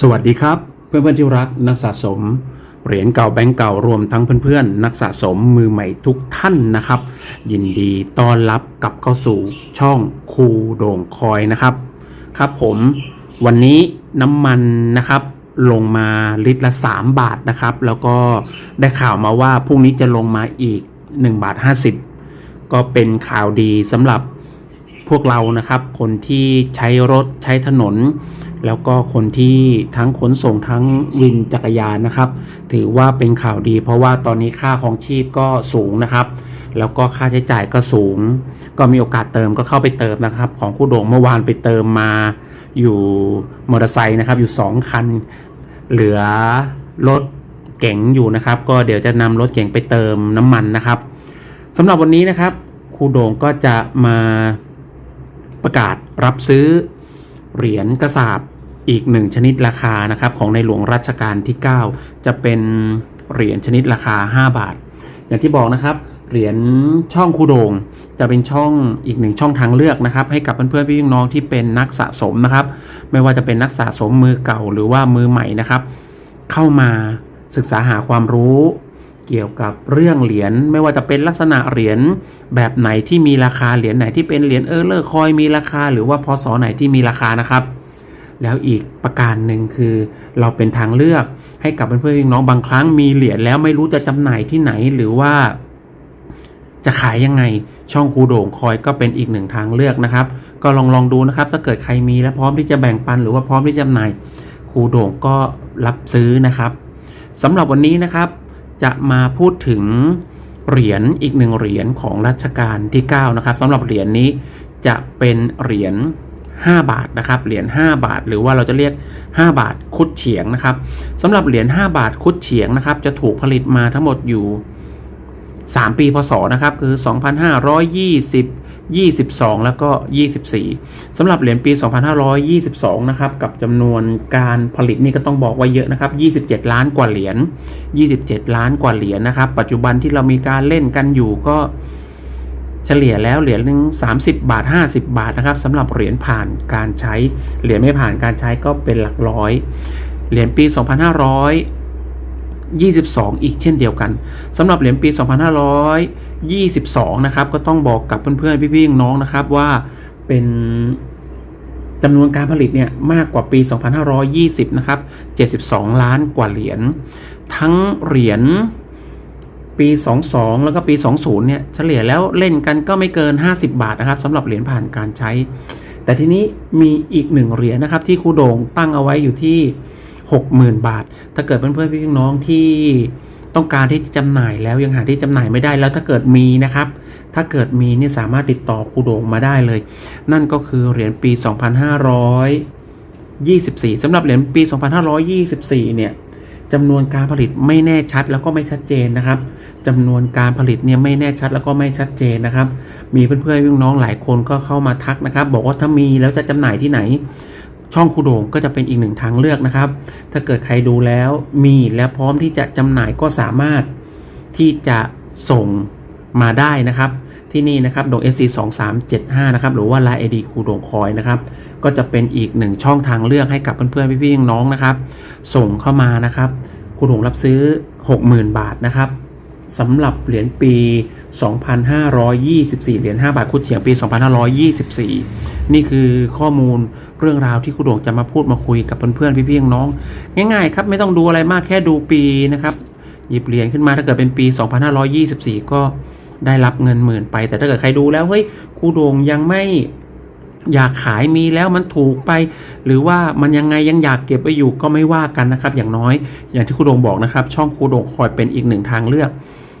สวัสดีครับ เพื่อนๆที่รักนักสะสมเหรียญเก่าแบงก์เก่ารวมทั้งเพื่อนๆ นักสะสมมือใหม่ทุกท่านนะครับ ยินดีต้อนรับกลับเข้าสู่ช่องคูโด่งคอยนะครับ ครับผมวันนี้น้ำมันนะครับลงมาลิตรละ 3 บาทนะครับ แล้วก็ได้ข่าวมาว่าพรุ่งนี้จะลงมาอีก 1 บาท 50 ก็เป็นข่าวดีสำหรับ พวกเรานะครับ คนที่ใช้รถใช้ถนน แล้วก็คนที่ทั้งขนส่งทั้งวินจักรยานนะครับ ถือว่าเป็นข่าวดี เพราะว่าตอนนี้ค่าของชีพก็สูงนะครับ แล้วก็ค่าใช้จ่ายก็สูง ก็มีโอกาสเติมก็เข้าไปเติมนะครับ ของคู่โด่งเมื่อวานไปเติมมาอยู่มอเตอร์ไซค์นะครับอยู่ 2 คัน เหลือรถเก๋งอยู่นะครับ ก็เดี๋ยวจะนำรถเก๋งไปเติมน้ำมันนะครับสำหรับวันนี้นะครับครูโด่งก็จะมา ประกาศรับซื้อเหรียญกระสาบอีกหนึ่งชนิดราคานะครับของในหลวงรัชกาลที่ 9 จะเป็นเหรียญชนิดราคา 5 บาท อย่างที่บอกนะครับเหรียญช่องคูโดงจะเป็นช่องอีกหนึ่งช่องทางเลือกนะครับ ให้กับเพื่อนๆพี่น้องที่เป็นนักสะสมนะครับ ไม่ว่าจะเป็นนักสะสมมือเก่าหรือว่ามือใหม่นะครับ เข้ามาศึกษาหาความรู้ เกี่ยวกับเรื่องเหรียญไม่ว่าจะเป็นลักษณะเหรียญแบบไหนที่มีราคาเหรียญไหนที่เป็นเหรียญเออร์เลอร์คอยมีราคา หรือว่าพศไหนที่มีราคานะครับ แล้วอีกประการหนึ่งคือ เราเป็นทางเลือกให้กับเพื่อนๆพี่น้องบางครั้งมีเหรียญแล้วไม่รู้จะจำหน่ายที่ไหนหรือว่า จะขายยังไงช่องคูโด่งคอยก็เป็นอีกหนึ่งทางเลือกนะครับ ก็ลองลองดูนะครับ ถ้าเกิดใครมีและพร้อมที่จะแบ่งปัน หรือว่าพร้อมที่จะจำหน่ายคูโด่งก็รับซื้อนะครับสำหรับวันนี้นะครับ จะมาพูดถึงเหรียญอีกหนึ่งเหรียญของรัชกาลที่9นะครับสำหรับเหรียญนี้จะเป็นเหรียญ5 บาทนะครับเหรียญ5บาท หรือว่าเราจะเรียก 5 บาทคุดเฉียงนะครับสำหรับเหรียญ5บาทคุดเฉียงนะครับ จะถูกผลิตมาทั้งหมดอยู่ 3 ปีพศนะครับคือ 2520 22 แล้วก็ 24สำหรับเหรียญปี 2522 นะครับ กับจำนวนการผลิตนี่ก็ต้องบอกว่าเยอะนะครับ 27 ล้านกว่าเหรียญ 27 ล้านกว่าเหรียญนะครับ ปัจจุบันที่เรามีการเล่นกันอยู่ก็เฉลี่ยแล้วเหรียญหนึ่ง30 บาท 50 บาทนะครับสำหรับเหรียญผ่านการใช้ เหรียญไม่ผ่านการใช้ก็เป็นหลักร้อย เหรียญปี 2500 22 อีกเช่นเดียวกันสำหรับเหรียญปี 2522 นะครับ ก็ต้องบอกกับเพื่อนๆ พี่ๆ น้องนะครับว่าเป็นจำนวนการผลิตเนี่ยมากกว่าปี 2520 นะครับ 72 ล้านกว่าเหรียญ ทั้งเหรียญปี 22 แล้วก็ปี 20 เนี่ยเฉลี่ยแล้วเล่นกันก็ไม่เกิน 50 บาทนะครับสำหรับเหรียญผ่านการใช้ แต่ทีนี้มีอีกหนึ่งเหรียญนะครับที่ครูโด่งตั้งเอาไว้อยู่ที่ 60,000 บาท ถ้าเกิดเพื่อนๆพี่น้องที่ต้องการที่จะจำหน่ายแล้วยังหาที่จำหน่ายไม่ได้แล้วถ้าเกิดมีนะครับ ถ้าเกิดมีนี่สามารถติดต่อครูโด่งมาได้เลย นั่นก็คือเหรียญปี 2524สำหรับเหรียญปี 2524 เนี่ยจำนวนการผลิตไม่แน่ชัดแล้วก็ไม่ชัดเจนนะครับจำนวนการผลิตเนี่ยไม่แน่ชัดแล้วก็ไม่ชัดเจนนะครับ มีเพื่อนๆพี่น้องหลายคนก็เข้ามาทักนะครับ บอกว่าถ้ามีแล้วจะจำหน่ายที่ไหน ช่องคูโด่งก็จะเป็นอีกหนึ่งทางเลือกนะครับ ถ้าเกิดใครดูแล้วมีและพร้อมที่จะจำหน่ายก็สามารถที่จะส่งมาได้นะครับ ที่นี่นะครับโดง SC 2 3 7 5นะครับหรือว่า Line ID คูโด่งคอยนะครับ ก็จะเป็นอีกหนึ่งช่องทางเลือกให้กับเพื่อนๆพี่ๆน้องๆนะครับ ส่งเข้ามานะครับคูโด่งรับซื้อ 60,000 บาทนะครับสำหรับเหรียญปี 2524 เหรียญ5บาทคุดเฉียงปี 2524 นี่คือข้อมูลเรื่องราวที่ครูโด่งจะมาพูดมาคุยกับเพื่อนๆพี่ๆน้อง ง่ายๆ ครับไม่ต้องดูอะไรมากแค่ดูปีนะครับหยิบเหรียญขึ้นมาถ้าเกิดเป็นปี 2524 ก็ได้รับเงินหมื่นไป แต่ถ้าเกิดใครดูแล้วเฮ้ยครูโด่งยังไม่อยากขายมีแล้วมันถูกไป หรือว่ามันยังไงยังอยากเก็บไว้อยู่ก็ไม่ว่ากันนะครับ อย่างน้อยอย่างที่ครูโด่งบอกนะครับ ช่องครูโด่งคอยเป็นอีกหนึ่งทางเลือก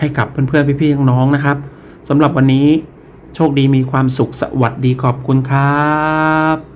ให้กับเพื่อนๆพี่ๆน้องๆนะครับสำหรับวันนี้โชคดีมีความสุขสวัสดีขอบคุณครับ